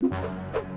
you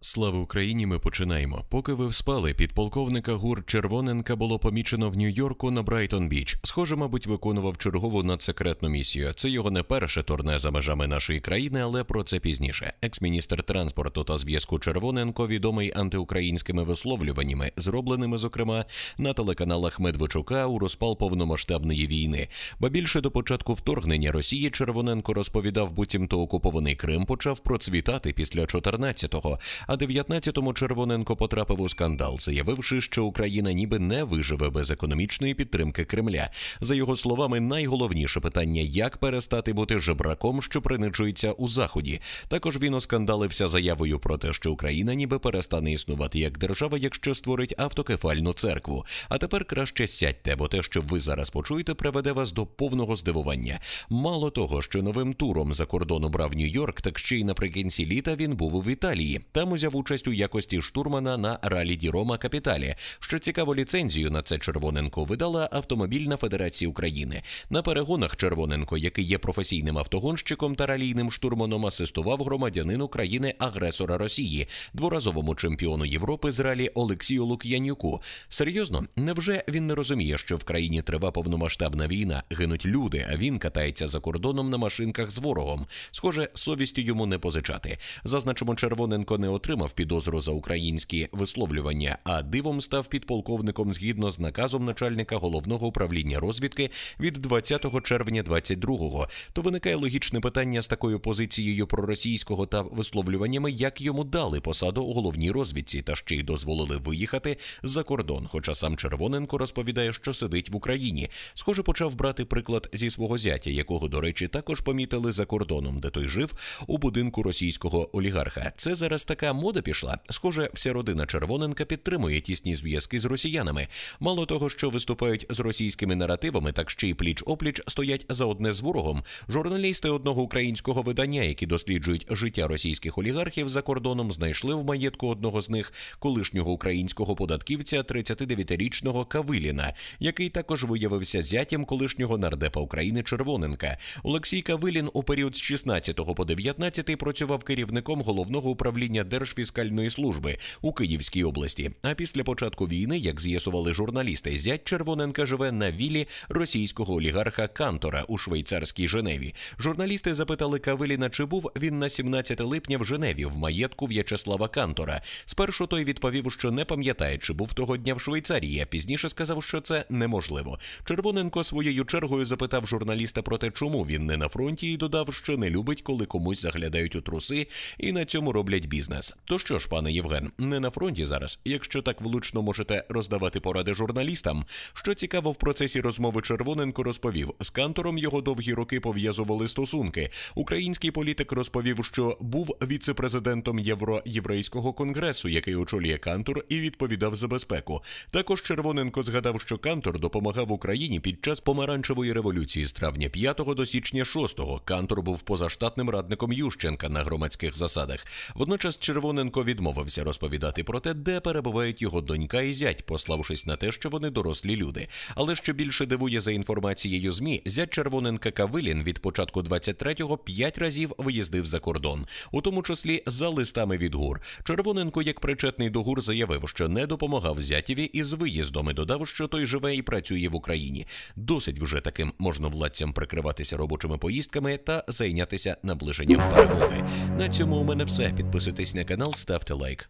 Слава Україні! Ми починаємо. Поки ви вспали, підполковника ГУР Червоненка було помічено в Нью-Йорку на Брайтон Біч. Схоже, мабуть, виконував чергову надсекретну місію. Це його не перше турне за межами нашої країни, але про це пізніше. Екс-міністр транспорту та зв'язку Червоненко відомий антиукраїнськими висловлюваннями, зробленими зокрема на телеканалах Медведчука у розпал повномасштабної війни. Ба більше до початку вторгнення Росії Червоненко розповідав, буцімто окупований Крим почав процвітати після 14-го, а 19-му Червоненко потрапив у скандал, заявивши, що Україна ніби не виживе без економічної підтримки Кремля. За його словами, найголовніше питання, як перестати бути жебраком, що принижується у заході. Також він оскандалився заявою про те, що Україна ніби перестане існувати як держава, якщо створить автокефальну церкву. А тепер краще сядьте, бо те, що ви зараз почуєте, приведе вас до повного здивування. Мало того, що новим туром за кордон обрав Нью-Йорк, так ще й наприкінці літа він був у Італії. Там узяв участь у якості штурмана на ралі Ді Рома Капіталі. Що цікаво, ліцензію на це Червоненко видала Автомобільна Федерація України. На перегонах Червоненко, який є професійним автогонщиком та ралійним штурманом, асистував громадянину країни-агресора Росії, дворазовому чемпіону Європи з ралі Олексію Лук'янюку. Серйозно, невже він не розуміє, що в країні трива повномасштабна війна, гинуть люди, а він катається за кордоном на машинках з ворогом? Схоже, совістю йому не позичати. Зазначимо, Червоненко не отримав підозру за українські висловлювання, а дивом став підполковником згідно з наказом начальника головного управління розвідки від 20 червня 22-го. То виникає логічне питання з такою позицією проросійського та висловлюваннями, як йому дали посаду у головній розвідці та ще й дозволили виїхати за кордон. Хоча сам Червоненко розповідає, що сидить в Україні. Схоже, почав брати приклад зі свого зятя, якого, до речі, також помітили за кордоном, де той жив у будинку російського олігарха. Це зараз така мода пішла. Схоже, вся родина Червоненка підтримує тісні зв'язки з росіянами. Мало того, що виступають з російськими наративами, так ще й пліч опліч стоять за одне з ворогом. Журналісти одного українського видання, які досліджують життя російських олігархів за кордоном, знайшли в маєтку одного з них колишнього українського податківця 39-річного Кавиліна, який також виявився зятям колишнього нардепа України Червоненка. Олексій Кавилін у період з 16 по 19 працював керівником головного управління Держфіскальної служби у Київській області. А після початку війни, як з'ясували журналісти, зять Червоненка живе на вілі російського олігарха Кантора у швейцарській Женеві. Журналісти запитали Кавиліна, чи був він на 17 липня в Женеві в маєтку В'ячеслава Кантора. Спершу той відповів, що не пам'ятає, чи був того дня в Швейцарії. а Пізніше сказав, що це неможливо. Червоненко своєю чергою запитав журналіста про те, чому він не на фронті, і додав, що не любить, коли комусь заглядають у труси, і на цьому роблять бізнес. То що ж, пане Євген, не на фронті зараз. Якщо так влучно можете роздавати поради журналістам, що цікаво в процесі розмови Червоненко розповів, з кантором його довгі роки пов'язували стосунки. Український політик розповів, що був віце-президентом Євро-Єврейського конгресу, який очолює Кантор і відповідав за безпеку. Також Червоненко згадав, що Кантор допомагав Україні під час помаранчевої революції з травня 5 до січня 6. Кантор був позаштатним радником Ющенка на громадських засадах. Водночас Червоненко відмовився розповідати про те, де перебувають його донька і зять, пославшись на те, що вони дорослі люди. Але що більше дивує за інформацією змі, зять Червоненка Кавилін від початку 23-го п'ять разів виїздив за кордон, у тому числі за листами від гур. Червоненко, як причетний до гур, заявив, що не допомагав зятєві із виїздом і додав, що той живе і працює в Україні. Досить вже таким можновладцям прикриватися робочими поїздками та зайнятися наближенням перемоги. На цьому у мене все. Підписуйтесь на канал, ставте лайк.